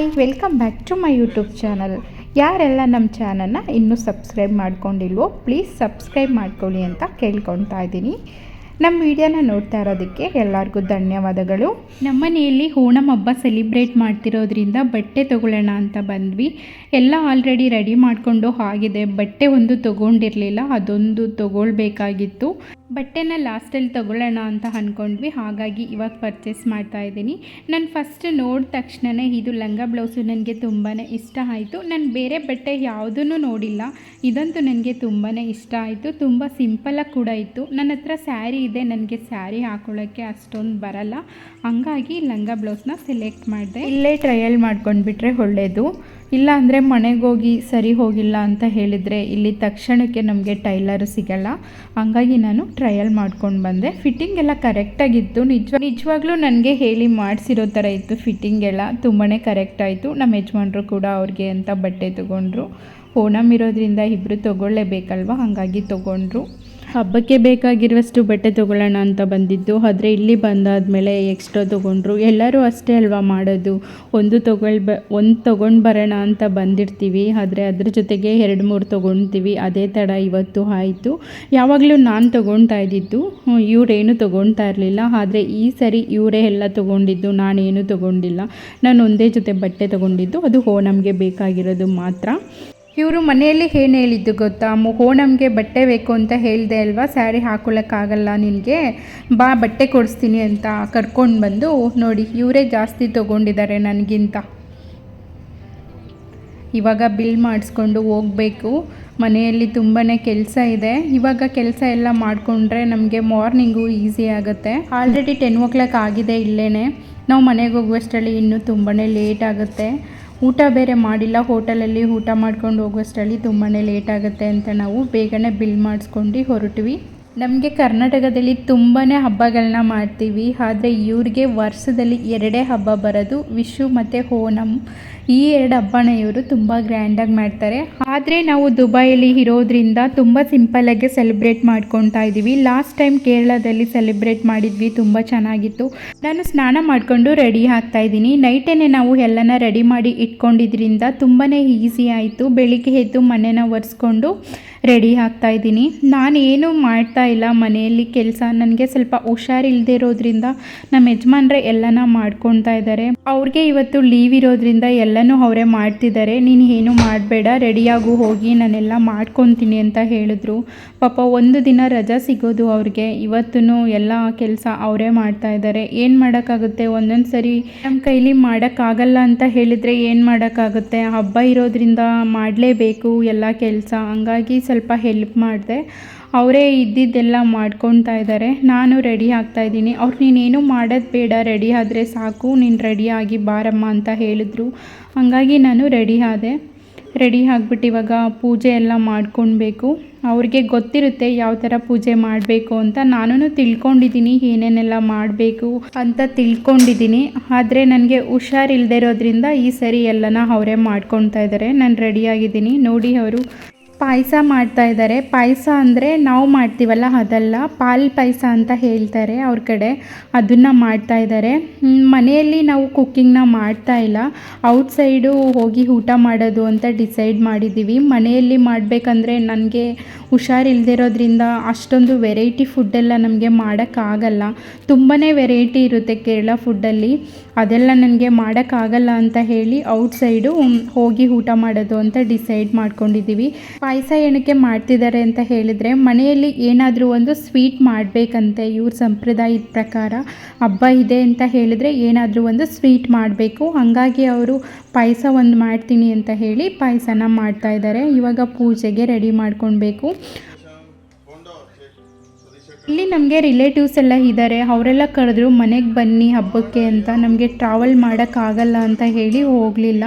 Hi welcome back to my YouTube channel ಯಾರೆಲ್ಲ ನಮ್ಮ ಚಾನಲ್ನ ಇನ್ನೂ ಸಬ್ಸ್ಕ್ರೈಬ್ ಮಾಡ್ಕೊಂಡಿಲ್ವೋ ಪ್ಲೀಸ್ ಸಬ್ಸ್ಕ್ರೈಬ್ ಮಾಡ್ಕೊಳ್ಳಿ ಅಂತ ಕೇಳ್ಕೊತಾ ಇದ್ದೀನಿ. ನಮ್ಮ ವಿಡಿಯೋನ ನೋಡ್ತಾ ಇರೋದಕ್ಕೆ ಎಲ್ಲರಿಗೂ ಧನ್ಯವಾದಗಳು. ನಮ್ಮನೆಯಲ್ಲಿ ಓಣಂ ಹಬ್ಬ ಸೆಲಿಬ್ರೇಟ್ ಮಾಡ್ತಿರೋದ್ರಿಂದ ಬಟ್ಟೆ ತೊಗೊಳ್ಳೋಣ ಅಂತ ಬಂದ್ವಿ. ಎಲ್ಲ ಆಲ್ರೆಡಿ ರೆಡಿ ಮಾಡಿಕೊಂಡು ಆಗಿದೆ. ಬಟ್ಟೆ ಒಂದು ತೊಗೊಂಡಿರಲಿಲ್ಲ, ಅದೊಂದು ತೊಗೊಳ್ಬೇಕಾಗಿತ್ತು. ಬಟ್ಟೆನ ಲಾಸ್ಟಲ್ಲಿ ತಗೊಳ್ಳೋಣ ಅಂತ ಅಂದ್ಕೊಂಡ್ವಿ ಹಾಗಾಗಿ ಇವಾಗ ಪರ್ಚೇಸ್ ಮಾಡ್ತಾ ಇದ್ದೀನಿ. ನಾನು ಫಸ್ಟ್ ನೋಡಿದ ತಕ್ಷಣವೇ ಇದು ಲಂಗ ಬ್ಲೌಸು ನನಗೆ ತುಂಬಾ ಇಷ್ಟ ಆಯಿತು. ನಾನು ಬೇರೆ ಬಟ್ಟೆ ಯಾವುದೂ ನೋಡಿಲ್ಲ. ಇದಂತೂ ನನಗೆ ತುಂಬಾ ಇಷ್ಟ ಆಯಿತು. ತುಂಬ ಸಿಂಪಲಾಗಿ ಕೂಡ ಇತ್ತು. ನನ್ನ ಹತ್ರ ಸ್ಯಾರಿ ಇದೆ. ನನಗೆ ಸ್ಯಾರಿ ಹಾಕೊಳ್ಳೋಕ್ಕೆ ಅಷ್ಟೊಂದು ಬರಲ್ಲ. ಹಂಗಾಗಿ ಲಂಗ ಬ್ಲೌಸ್ನ ಸೆಲೆಕ್ಟ್ ಮಾಡಿದೆ. ಇಲ್ಲೇ ಟ್ರಯಲ್ ಮಾಡ್ಕೊಂಡ್ಬಿಟ್ರೆ ಒಳ್ಳೆಯದು ಇಲ್ಲ ಅಂದರೆ ಮನೆಗೆ ಹೋಗಿ ಸರಿ ಹೋಗಿಲ್ಲ ಅಂತ ಹೇಳಿದರೆ ಇಲ್ಲಿ ತಕ್ಷಣಕ್ಕೆ ನಮಗೆ ಟೈಲರ್ ಸಿಗಲ್ಲ. ಹಂಗಾಗಿ ನಾನು ಟ್ರಯಲ್ ಮಾಡ್ಕೊಂಡು ಬಂದೆ. ಫಿಟ್ಟಿಂಗ್ ಎಲ್ಲ ಕರೆಕ್ಟಾಗಿತ್ತು ನಿಜ ನಿಜವಾಗ್ಲೂ ನನಗೆ ಹೇಳಿ ಮಾಡಿಸಿರೋ ಥರ ಇತ್ತು ಫಿಟ್ಟಿಂಗ್ ಎಲ್ಲ. ತುಂಬಾ ಕರೆಕ್ಟ್ ಆಯಿತು. ನಮ್ಮ ಯಜಮಾನ್ರು ಕೂಡ ಅವ್ರಿಗೆ ಅಂತ ಬಟ್ಟೆ ತೊಗೊಂಡ್ರು. ಓಣಮ್ ಇರೋದ್ರಿಂದ ಇಬ್ಬರು ತೊಗೊಳ್ಳೇಬೇಕಲ್ವ ಹಾಗಾಗಿ ತೊಗೊಂಡ್ರು. ಹಬ್ಬಕ್ಕೆ ಬೇಕಾಗಿರುವಷ್ಟು ಬಟ್ಟೆ ತೊಗೊಳ್ಳೋಣ ಅಂತ ಬಂದಿದ್ದು, ಆದರೆ ಇಲ್ಲಿ ಬಂದಾದಮೇಲೆ ಎಕ್ಸ್ಟ್ರಾ ತೊಗೊಂಡ್ರು. ಎಲ್ಲರೂ ಅಷ್ಟೇ ಅಲ್ವಾ ಮಾಡೋದು? ಒಂದು ತೊಗೊಳ್ಬ ಒಂದು ತೊಗೊಂಡು ಬರೋಣ ಅಂತ ಬಂದಿರ್ತೀವಿ, ಆದರೆ ಅದ್ರ ಜೊತೆಗೆ ಎರಡು ಮೂರು ತೊಗೊಳ್ತೀವಿ ಅದೇ ಥರ ಇವತ್ತು ಆಯಿತು. ಯಾವಾಗಲೂ ನಾನು ತೊಗೊಳ್ತಾ ಇದ್ದಿದ್ದು ಇವರೇನು ತೊಗೊಳ್ತಾ ಇರಲಿಲ್ಲ. ಆದರೆ ಈ ಸರಿ ಇವರೇ ಎಲ್ಲ ತೊಗೊಂಡಿದ್ದು, ನಾನೇನು ತೊಗೊಂಡಿಲ್ಲ. ನಾನು ಒಂದೇ ಜೊತೆ ಬಟ್ಟೆ ತೊಗೊಂಡಿದ್ದು, ಅದು ಓಣಮ್ಗೆ ಬೇಕಾಗಿರೋದು ಮಾತ್ರ. ಇವರು ಮನೆಯಲ್ಲಿ ಏನು ಹೇಳಿದ್ದು ಗೊತ್ತಾ? ನಮಗೆ ಬಟ್ಟೆ ಬೇಕು ಅಂತ ಹೇಳಿದೆ ಅಲ್ವಾ? ಸ್ಯಾರಿ ಹಾಕೊಳ್ಳೋಕ್ಕಾಗಲ್ಲ ನಿನಗೆ. ಬಾ, ಬಟ್ಟೆ ಕೊಡಿಸ್ತೀನಿ ಅಂತ ಕರ್ಕೊಂಡು ಬಂದು ನೋಡಿ, ಇವರೇ ಜಾಸ್ತಿ ತೊಗೊಂಡಿದ್ದಾರೆ ನನಗಿಂತ. ಇವಾಗ ಬಿಲ್ ಮಾಡಿಸ್ಕೊಂಡು ಹೋಗಬೇಕು. ಮನೆಯಲ್ಲಿ ತುಂಬಾ ಕೆಲಸ ಇದೆ. ಇವಾಗ ಕೆಲಸ ಎಲ್ಲ ಮಾಡಿಕೊಂಡ್ರೆ ನಮಗೆ ಮಾರ್ನಿಂಗು ಈಸಿ ಆಗುತ್ತೆ. ಆಲ್ರೆಡಿ ಟೆನ್ ಓ ಕ್ಲಾಕ್ ಆಗಿದೆ ಇಲ್ಲೇ ನಾವು ಮನೆಗೆ ಹೋಗುವಷ್ಟರಲ್ಲಿ ಇನ್ನೂ ತುಂಬಾ ಲೇಟ್ ಆಗುತ್ತೆ. ಊಟ ಬೇರೆ ಮಾಡಿಲ್ಲ, ಹೋಟೆಲಲ್ಲಿ ಊಟ ಮಾಡ್ಕೊಂಡು ಹೋಗೋಷ್ಟರಲ್ಲಿ ತುಂಬಾ ಲೇಟ್ ಆಗುತ್ತೆ ಅಂತ ನಾವು ಬೇಗನೆ ಬಿಲ್ ಮಾಡಿಸ್ಕೊಂಡು ಹೊರಟ್ವಿ. ನಮಗೆ ಕರ್ನಾಟಕದಲ್ಲಿ ತುಂಬಾ ಹಬ್ಬಗಳನ್ನ ಮಾಡ್ತೀವಿ, ಆದರೆ ಇವ್ರಿಗೆ ವರ್ಷದಲ್ಲಿ ಎರಡೇ ಹಬ್ಬ ಬರೋದು ವಿಶು ಮತ್ತು ಓಣಂ. ಈ ಎರಡು ಹಬ್ಬನ ಇವರು ತುಂಬ ಗ್ರ್ಯಾಂಡಾಗಿ ಮಾಡ್ತಾರೆ. ಆದರೆ ನಾವು ದುಬೈಯಲ್ಲಿ ಇರೋದ್ರಿಂದ ತುಂಬ ಸಿಂಪಲಾಗಿ ಸೆಲೆಬ್ರೇಟ್ ಮಾಡ್ಕೊತಾ ಇದ್ದೀವಿ. ಲಾಸ್ಟ್ ಟೈಮ್ ಕೇರಳದಲ್ಲಿ ಸೆಲೆಬ್ರೇಟ್ ಮಾಡಿದ್ವಿ, ತುಂಬ ಚೆನ್ನಾಗಿತ್ತು. ನಾನು ಸ್ನಾನ ಮಾಡಿಕೊಂಡು ರೆಡಿ ಆಗ್ತಾ ಇದ್ದೀನಿ. ನೈಟೇನೆ ನಾವು ಎಲ್ಲನ ರೆಡಿ ಮಾಡಿ ಇಟ್ಕೊಂಡಿದ್ರಿಂದ ತುಂಬಾ ಈಸಿ ಆಯಿತು. ಬೆಳಿಗ್ಗೆ ಎದ್ದು ಮನೆನ ಒರೆಸ್ಕೊಂಡು ರೆಡಿ ಆಗ್ತಾ ಇದ್ದೀನಿ. ನಾನು ಏನೂ ಮಾಡ್ತಾ ಇಲ್ಲ ಮನೆಯಲ್ಲಿ. ಕೆಲಸ ನನಗೆ ಸ್ವಲ್ಪ ಹುಷಾರಿಲ್ಲದೆ ಇರೋದ್ರಿಂದ ನಮ್ಮ ಯಜಮಾನ್ರೆ ಎಲ್ಲನ ಮಾಡ್ಕೊತಾ ಇದ್ದಾರೆ. ಅವ್ರಿಗೆ ಇವತ್ತು ಲೀವ್ ಇರೋದ್ರಿಂದ ಎಲ್ಲನೂ ಅವರೇ ಮಾಡ್ತಿದ್ದಾರೆ. ನೀನು ಏನು ಮಾಡಬೇಡ, ರೆಡಿಯಾಗು, ಹೋಗಿ, ನಾನೆಲ್ಲ ಮಾಡ್ಕೊತೀನಿ ಅಂತ ಹೇಳಿದ್ರು. ಪಾಪ ಒಂದು ದಿನ ರಜಾ ಸಿಗೋದು ಅವ್ರಿಗೆ. ಇವತ್ತೂ ಎಲ್ಲ ಕೆಲಸ ಅವರೇ ಮಾಡ್ತಾ ಇದ್ದಾರೆ. ಏನು ಮಾಡೋಕ್ಕಾಗುತ್ತೆ? ಒಂದೊಂದು ಸರಿ ನಮ್ಮ ಕೈಲಿ ಮಾಡೋಕ್ಕಾಗಲ್ಲ ಅಂತ ಹೇಳಿದರೆ ಏನು ಮಾಡೋಕ್ಕಾಗುತ್ತೆ? ಹಬ್ಬ ಇರೋದ್ರಿಂದ ಮಾಡಲೇಬೇಕು ಎಲ್ಲ ಕೆಲಸ. ಹಂಗಾಗಿ ಸ್ವಲ್ಪ ಹೆಲ್ಪ್ ಮಾಡಿದೆ. ಅವರೇ ಇದ್ದಿದ್ದೆಲ್ಲ ಮಾಡ್ಕೊತಾ ಇದ್ದಾರೆ. ನಾನು ರೆಡಿ ಆಗ್ತಾ ಇದ್ದೀನಿ. ಅವ್ರು, ನೀನೇನು ಮಾಡೋದು ಬೇಡ, ರೆಡಿ ಆದರೆ ಸಾಕು, ನೀನು ರೆಡಿಯಾಗಿ ಬಾರಮ್ಮ ಅಂತ ಹೇಳಿದ್ರು. ಹಂಗಾಗಿ ನಾನು ರೆಡಿ ಆದೆ. ರೆಡಿ ಆಗಿಬಿಟ್ಟು ಇವಾಗ ಪೂಜೆ ಎಲ್ಲ ಮಾಡ್ಕೊಳ್ಬೇಕು. ಅವ್ರಿಗೆ ಗೊತ್ತಿರುತ್ತೆ ಯಾವ ಥರ ಪೂಜೆ ಮಾಡಬೇಕು ಅಂತ. ನಾನು ತಿಳ್ಕೊಂಡಿದ್ದೀನಿ ಏನೇನೆಲ್ಲ ಮಾಡಬೇಕು ಅಂತ ತಿಳ್ಕೊಂಡಿದ್ದೀನಿ. ಆದರೆ ನನಗೆ ಹುಷಾರಿಲ್ಲದೆ ಇರೋದ್ರಿಂದ ಈ ಸರಿ ಎಲ್ಲನ ಅವರೇ ಮಾಡ್ಕೊತಾ ಇದ್ದಾರೆ. ನಾನು ರೆಡಿಯಾಗಿದ್ದೀನಿ ನೋಡಿ ಅವರು. ಪಾಯಸ ಮಾಡ್ತಾ ಇದ್ದಾರೆ. ಪಾಯಸ ಅಂದರೆ ನಾವು ಮಾಡ್ತೀವಲ್ಲ, ಅದಲ್ಲ. ಪಾಲ್ ಪಾಯಸ ಅಂತ ಹೇಳ್ತಾರೆ ಅವ್ರ ಕಡೆ. ಅದನ್ನು ಮಾಡ್ತಾ ಇದ್ದಾರೆ. ಮನೆಯಲ್ಲಿ ನಾವು ಕುಕ್ಕಿಂಗ್ನ ಮಾಡ್ತಾ ಇಲ್ಲ. ಔಟ್ಸೈಡು ಹೋಗಿ ಊಟ ಮಾಡೋದು ಅಂತ ಡಿಸೈಡ್ ಮಾಡಿದ್ದೀವಿ. ಮನೆಯಲ್ಲಿ ಮಾಡಬೇಕಂದ್ರೆ ನನಗೆ ಹುಷಾರಿಲ್ಲದೆ ಇರೋದ್ರಿಂದ ಅಷ್ಟೊಂದು ವೆರೈಟಿ ಫುಡ್ಡೆಲ್ಲ ನಮಗೆ ಮಾಡೋಕ್ಕಾಗಲ್ಲ. ತುಂಬಾ ವೆರೈಟಿ ಇರುತ್ತೆ ಕೇರಳ ಫುಡ್ಡಲ್ಲಿ ಅದೆಲ್ಲ ನನಗೆ ಮಾಡೋಕ್ಕಾಗಲ್ಲ ಅಂತ ಹೇಳಿ ಔಟ್ಸೈಡು ಹೋಗಿ ಊಟ ಮಾಡೋದು ಅಂತ ಡಿಸೈಡ್ ಮಾಡ್ಕೊಂಡಿದ್ದೀವಿ ಪಾಯಸ ಏನಕ್ಕೆ ಮಾಡ್ತಿದ್ದಾರೆ ಅಂತ ಹೇಳಿದರೆ, ಮನೆಯಲ್ಲಿ ಏನಾದರೂ ಒಂದು ಸ್ವೀಟ್ ಮಾಡಬೇಕಂತೆ ಇವ್ರ ಸಂಪ್ರದಾಯದ ಪ್ರಕಾರ, ಹಬ್ಬ ಇದೆ ಅಂತ ಹೇಳಿದರೆ ಏನಾದರೂ ಒಂದು ಸ್ವೀಟ್ ಮಾಡಬೇಕು. ಹಾಗಾಗಿ ಅವರು ಪಾಯಸ ಒಂದು ಮಾಡ್ತೀನಿ ಅಂತ ಹೇಳಿ ಪಾಯಸನ ಮಾಡ್ತಾ ಇದ್ದಾರೆ ಇವಾಗ ಪೂಜೆಗೆ ರೆಡಿ ಮಾಡ್ಕೊಳ್ಬೇಕು ಇಲ್ಲಿ ನಮಗೆ ರಿಲೇಟಿವ್ಸ್ ಎಲ್ಲ ಇದ್ದಾರೆ ಅವರೆಲ್ಲ ಕರೆದ್ರು, ಮನೆಗೆ ಬನ್ನಿ ಹಬ್ಬಕ್ಕೆ ಅಂತ. ನಮಗೆ ಟ್ರಾವೆಲ್ ಮಾಡೋಕ್ಕಾಗಲ್ಲ ಅಂತ ಹೇಳಿ ಹೋಗಲಿಲ್ಲ.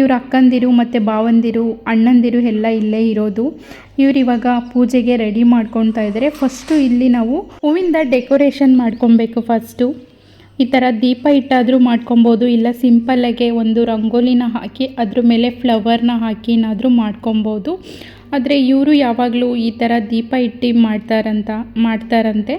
ಇವ್ರ ಅಕ್ಕಂದಿರು ಮತ್ತು ಭಾವಂದಿರು, ಅಣ್ಣಂದಿರು ಎಲ್ಲ ಇಲ್ಲೇ ಇರೋದು. ಇವ್ರು ಇವಾಗ ಪೂಜೆಗೆ ರೆಡಿ ಮಾಡ್ಕೊತಾ ಇದ್ದಾರೆ ಫಸ್ಟು ಇಲ್ಲಿ ನಾವು ಹೂವಿಂದ ಡೆಕೋರೇಷನ್ ಮಾಡ್ಕೊಬೇಕು ಫಸ್ಟು ಈ ಥರ ದೀಪ ಇಟ್ಟಾದರೂ ಮಾಡ್ಕೊಬೋದು ಇಲ್ಲ ಸಿಂಪಲ್ಲಾಗೆ ಒಂದು ರಂಗೋಲಿನ ಹಾಕಿ, ಅದ್ರ ಮೇಲೆ ಫ್ಲವರ್ನ ಹಾಕಿನಾದರೂ ಮಾಡ್ಕೊಬೋದು ಆದರೆ ಇವರು ಯಾವಾಗಲೂ ಈ ಥರ ದೀಪ ಇಟ್ಟು ಮಾಡ್ತಾರಂತ, ಮಾಡ್ತಾರಂತೆ.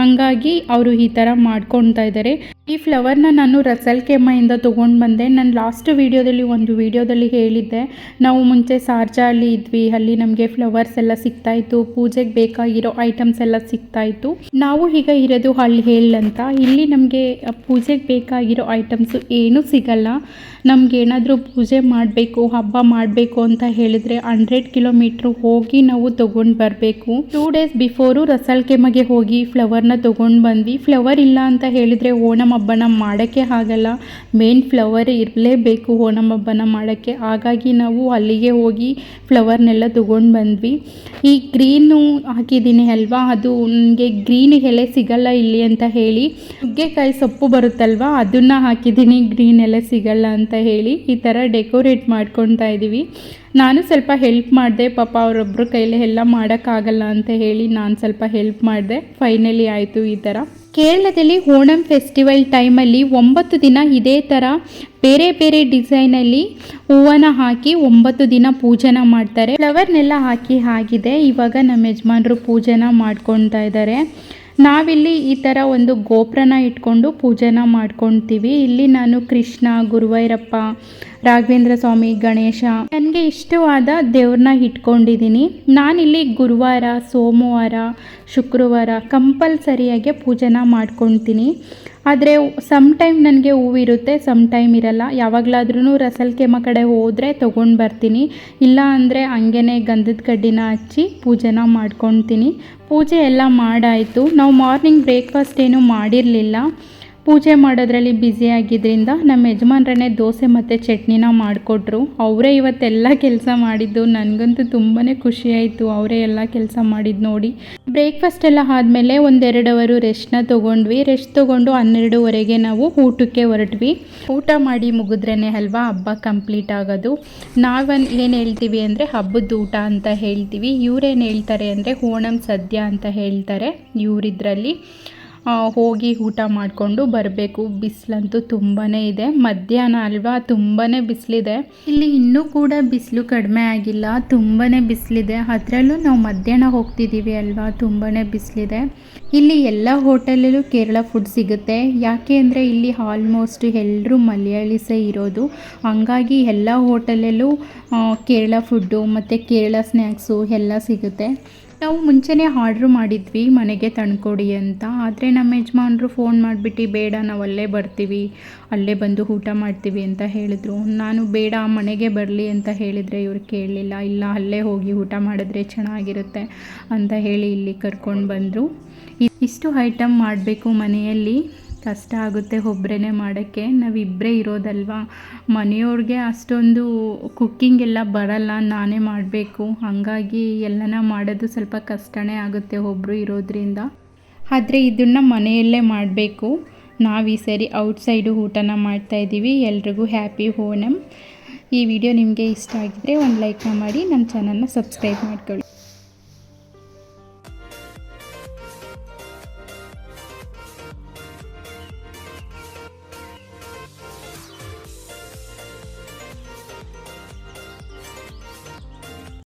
ಹಂಗಾಗಿ ಅವರು ಈ ಥರ ಮಾಡ್ಕೊತಾ ಇದ್ದಾರೆ ಈ ಫ್ಲವರ್ನ ನಾನು ರಸಲ್ ಕೆಮ್ಮೆಯಿಂದ ತೊಗೊಂಡು ಬಂದೆ. ನಾನು ಲಾಸ್ಟ್ ವೀಡಿಯೋದಲ್ಲಿ ಒಂದು ವೀಡಿಯೋದಲ್ಲಿ ಹೇಳಿದ್ದೆ. ನಾವು ಮುಂಚೆ ಸಾರ್ಜಾ ಅಲ್ಲಿ ಇದ್ವಿ. ಅಲ್ಲಿ ನಮಗೆ ಫ್ಲವರ್ಸ್ ಎಲ್ಲ ಸಿಗ್ತಾಯಿತ್ತು ಪೂಜೆಗೆ ಬೇಕಾಗಿರೋ ಐಟಮ್ಸ್ ಎಲ್ಲ ಸಿಗ್ತಾಯಿತ್ತು ನಾವು ಈಗ ಇರೋದು ಅಲ್ಲಿ ಹೇಳಂತ ಇಲ್ಲಿ ನಮಗೆ ಪೂಜೆಗೆ ಬೇಕಾಗಿರೋ ಐಟಮ್ಸು ಏನೂ ಸಿಗಲ್ಲ. ನಮ್ಗೆ ಏನಾದರೂ ಪೂಜೆ ಮಾಡಬೇಕು, ಹಬ್ಬ ಮಾಡಬೇಕು ಅಂತ ಹೇಳಿದರೆ ಹಂಡ್ರೆಡ್ ಕಿಲೋಮೀಟ್ರ್ ಹೋಗಿ ನಾವು ತೊಗೊಂಡು ಬರಬೇಕು. ಟೂ ಡೇಸ್ ಬಿಫೋರು ರಸಲ್ ಕೆಮಗೆ ಹೋಗಿ ಫ್ಲವರ್ನ ತೊಗೊಂಡು ಬಂದ್ವಿ. ಫ್ಲವರ್ ಇಲ್ಲ ಅಂತ ಹೇಳಿದರೆ ಓಣಂ ಹಬ್ಬನ ಮಾಡೋಕ್ಕೆ ಆಗಲ್ಲ. ಮೇನ್ ಫ್ಲವರ್ ಇರಲೇಬೇಕು ಓಣಂ ಹಬ್ಬನ ಮಾಡೋಕ್ಕೆ. ಹಾಗಾಗಿ ನಾವು ಅಲ್ಲಿಗೆ ಹೋಗಿ ಫ್ಲವರ್ನೆಲ್ಲ ತೊಗೊಂಡು ಬಂದ್ವಿ. ಈ ಗ್ರೀನು ಹಾಕಿದ್ದೀನಿ ಅಲ್ವಾ? ಅದು ನನಗೆ ಗ್ರೀನ್ ಎಲೆ ಸಿಗಲ್ಲ ಇಲ್ಲಿ ಅಂತ ಹೇಳಿ ನುಗ್ಗೆಕಾಯಿ ಸೊಪ್ಪು ಬರುತ್ತಲ್ವಾ? ಅದನ್ನು ಹಾಕಿದ್ದೀನಿ. ಗ್ರೀನ್ ಎಲೆ ಸಿಗಲ್ಲ ಅಂತ ಹೇಳಿ ಈ ಥರ ಡೆಕೋರೇಟ್ ಮಾಡ್ಕೊತಾ ಇದ್ದೀವಿ. ನಾನು ಸ್ವಲ್ಪ ಹೆಲ್ಪ್ ಮಾಡಿದೆ, ಪಾಪ ಅವರೊಬ್ಬರು ಕೈಲಿ ಎಲ್ಲ ಮಾಡೋಕ್ಕಾಗಲ್ಲ ಅಂತ ಹೇಳಿ ನಾನು ಸ್ವಲ್ಪ ಹೆಲ್ಪ್ ಮಾಡಿದೆ. ಫೈನಲಿ ಆಯಿತು ಈ ಥರ. ಕೇರಳದಲ್ಲಿ ಓಣಂ ಫೆಸ್ಟಿವಲ್ ಟೈಮಲ್ಲಿ ಒಂಬತ್ತು ದಿನ ಇದೇ ಥರ ಬೇರೆ ಬೇರೆ ಡಿಸೈನಲ್ಲಿ ಹೂವನ್ನ ಹಾಕಿ ಒಂಬತ್ತು ದಿನ ಪೂಜೆನ ಮಾಡ್ತಾರೆ. ಫ್ಲವರ್ನೆಲ್ಲ ಹಾಕಿ ಆಗಿದೆ ಇವಾಗ ನಮ್ಮ ಯಜಮಾನರು ಪೂಜೆನ ಮಾಡ್ಕೊತಾ ಇದ್ದಾರೆ. ನಾವಿಲ್ಲಿ ಈ ಥರ ಒಂದು ಗೋಪುರನ ಇಟ್ಕೊಂಡು ಪೂಜೆನ ಮಾಡ್ಕೊತೀವಿ ಇಲ್ಲಿ ನಾನು ಕೃಷ್ಣ ಗುರುವೈರಪ್ಪ ರಾಘವೇಂದ್ರ ಸ್ವಾಮಿ, ಗಣೇಶ. ನನಗೆ ಇಷ್ಟವಾದ ದೇವ್ರನ್ನ ಇಟ್ಕೊಂಡಿದ್ದೀನಿ ನಾನಿಲ್ಲಿ ಗುರುವಾರ, ಸೋಮವಾರ, ಶುಕ್ರವಾರ ಕಂಪಲ್ಸರಿಯಾಗಿ ಪೂಜೆನ ಮಾಡ್ಕೊತೀನಿ ಆದರೆ ಸಮ್ ಟೈಮ್ ನನಗೆ ಹೂವಿರುತ್ತೆ ಸಮ್ ಟೈಮ್ ಇರಲ್ಲ. ಯಾವಾಗಲಾದ್ರೂ ರಸಲ್ ಕೆಮ್ಮ ಕಡೆ ಹೋದರೆ ತೊಗೊಂಡು ಬರ್ತೀನಿ. ಇಲ್ಲ ಅಂದರೆ ಹಂಗೇ ಗಂಧದ ಕಡ್ಡಿನ ಹಚ್ಚಿ ಪೂಜೆನ ಮಾಡ್ಕೊತೀನಿ ಪೂಜೆ ಎಲ್ಲ ಮಾಡಾಯಿತು. ನಾವು ಮಾರ್ನಿಂಗ್ ಬ್ರೇಕ್ಫಾಸ್ಟ್ ಏನೂ ಮಾಡಿರಲಿಲ್ಲ. ಪೂಜೆ ಮಾಡೋದ್ರಲ್ಲಿ ಬ್ಯುಸಿ ಆಗಿದ್ದರಿಂದ ನಮ್ಮ ಯಜಮಾನ್ರೇ ದೋಸೆ ಮತ್ತು ಚಟ್ನಿನ ಮಾಡಿಕೊಟ್ರು. ಅವರೇ ಇವತ್ತೆಲ್ಲ ಕೆಲಸ ಮಾಡಿದ್ದು. ನನಗಂತೂ ತುಂಬಾ ಖುಷಿ ಆಯಿತು. ಅವರೇ ಎಲ್ಲ ಕೆಲಸ ಮಾಡಿದ್ದು ನೋಡಿ. ಬ್ರೇಕ್ಫಾಸ್ಟ್ ಎಲ್ಲ ಆದಮೇಲೆ ಒಂದೆರಡು ಅವರು ರೆಸ್ಟ್ನ ತೊಗೊಂಡ್ವಿ. ರೆಸ್ಟ್ ತೊಗೊಂಡು ಹನ್ನೆರಡುವರೆಗೆ ನಾವು ಊಟಕ್ಕೆ ಹೊರಟ್ವಿ. ಊಟ ಮಾಡಿ ಮುಗಿದ್ರೇ ಅಲ್ವಾ? ಹಬ್ಬ ಕಂಪ್ಲೀಟ್ ಆಗೋದು. ನಾವನ್ ಏನು ಹೇಳ್ತೀವಿ ಅಂದರೆ ಹಬ್ಬದ ಊಟ ಅಂತ ಹೇಳ್ತೀವಿ. ಇವರೇನು ಹೇಳ್ತಾರೆ ಅಂದರೆ ಓಣಂ ಸದ್ಯ ಅಂತ ಹೇಳ್ತಾರೆ ಇವರಿದ್ರಲ್ಲಿ. ಹೋಗಿ ಊಟ ಮಾಡಿಕೊಂಡು ಬರಬೇಕು. ಬಿಸಿಲಂತೂ ತುಂಬಾ ಇದೆ. ಮಧ್ಯಾಹ್ನ ಅಲ್ವಾ? ತುಂಬಾ ಬಿಸಿಲಿದೆ. ಇಲ್ಲಿ ಇನ್ನೂ ಕೂಡ ಬಿಸಿಲು ಕಡಿಮೆ ಆಗಿಲ್ಲ. ತುಂಬಾ ಬಿಸಿಲಿದೆ. ಅದರಲ್ಲೂ ನಾವು ಮಧ್ಯಾಹ್ನ ಹೋಗ್ತಿದ್ದೀವಿ ಅಲ್ವಾ? ತುಂಬಾ ಬಿಸಿಲಿದೆ. ಇಲ್ಲಿ ಎಲ್ಲ ಹೋಟೆಲಲ್ಲೂ ಕೇರಳ ಫುಡ್ ಸಿಗುತ್ತೆ. ಯಾಕೆ ಅಂದರೆ ಇಲ್ಲಿ ಆಲ್ಮೋಸ್ಟ್ ಎಲ್ಲರೂ ಮಲಯಾಳಿಸೇ ಇರೋದು. ಹಂಗಾಗಿ ಎಲ್ಲ ಹೋಟೆಲಲ್ಲೂ ಕೇರಳ ಫುಡ್ಡು ಮತ್ತು ಕೇರಳ ಸ್ನ್ಯಾಕ್ಸು ಎಲ್ಲ ಸಿಗುತ್ತೆ. ನಾವು ಮುಂಚೆನೇ ಆರ್ಡ್ರ್ ಮಾಡಿದ್ವಿ, ಮನೆಗೆ ತಂದುಕೊಡಿ ಅಂತ. ಆದರೆ ನಮ್ಮ ಯಜಮಾನ್ರು ಫೋನ್ ಮಾಡಿಬಿಟ್ಟು, ಬೇಡ, ನಾವು ಅಲ್ಲೇ ಬರ್ತೀವಿ, ಅಲ್ಲೇ ಬಂದು ಊಟ ಮಾಡ್ತೀವಿ ಅಂತ ಹೇಳಿದರು. ನಾನು, ಬೇಡ, ಮನೆಗೆ ಬರಲಿ ಅಂತ ಹೇಳಿದರೆ ಇವರು ಕೇಳಲಿಲ್ಲ. ಇಲ್ಲ, ಅಲ್ಲೇ ಹೋಗಿ ಊಟ ಮಾಡಿದ್ರೆ ಚೆನ್ನಾಗಿರುತ್ತೆ ಅಂತ ಹೇಳಿ ಇಲ್ಲಿ ಕರ್ಕೊಂಡು ಬಂದರು. ಇಷ್ಟು ಐಟಮ್ ಮಾಡಬೇಕು ಮನೆಯಲ್ಲಿ. ಕಷ್ಟ ಆಗುತ್ತೆ ಒಬ್ಬರೇ ಮಾಡೋಕ್ಕೆ. ನಾವಿಬ್ಬರೇ ಇರೋದಲ್ವಾ? ಮನೆಯವ್ರಿಗೆ ಅಷ್ಟೊಂದು ಕುಕ್ಕಿಂಗ್ ಎಲ್ಲ ಬರಲ್ಲ, ನಾನೇ ಮಾಡಬೇಕು. ಹಾಗಾಗಿ ಎಲ್ಲನ ಮಾಡೋದು ಸ್ವಲ್ಪ ಕಷ್ಟನೇ ಆಗುತ್ತೆ ಒಬ್ಬರು ಇರೋದ್ರಿಂದ. ಆದರೆ ಇದನ್ನು ಮನೆಯಲ್ಲೇ ಮಾಡಬೇಕು. ನಾವು ಈ ಸರಿ ಔಟ್ಸೈಡು ಊಟನ ಮಾಡ್ತಾಯಿದ್ದೀವಿ ಎಲ್ರಿಗೂ ಹ್ಯಾಪಿ ಓಣಮ್ ಈ ವಿಡಿಯೋ ನಿಮಗೆ ಇಷ್ಟ ಆಗಿದ್ದರೆ ಒಂದು ಲೈಕ್ನ ಮಾಡಿ ನಮ್ಮ ಚಾನಲ್ನ ಸಬ್ಸ್ಕ್ರೈಬ್ ಮಾಡ್ಕೊಳ್ಳಿ.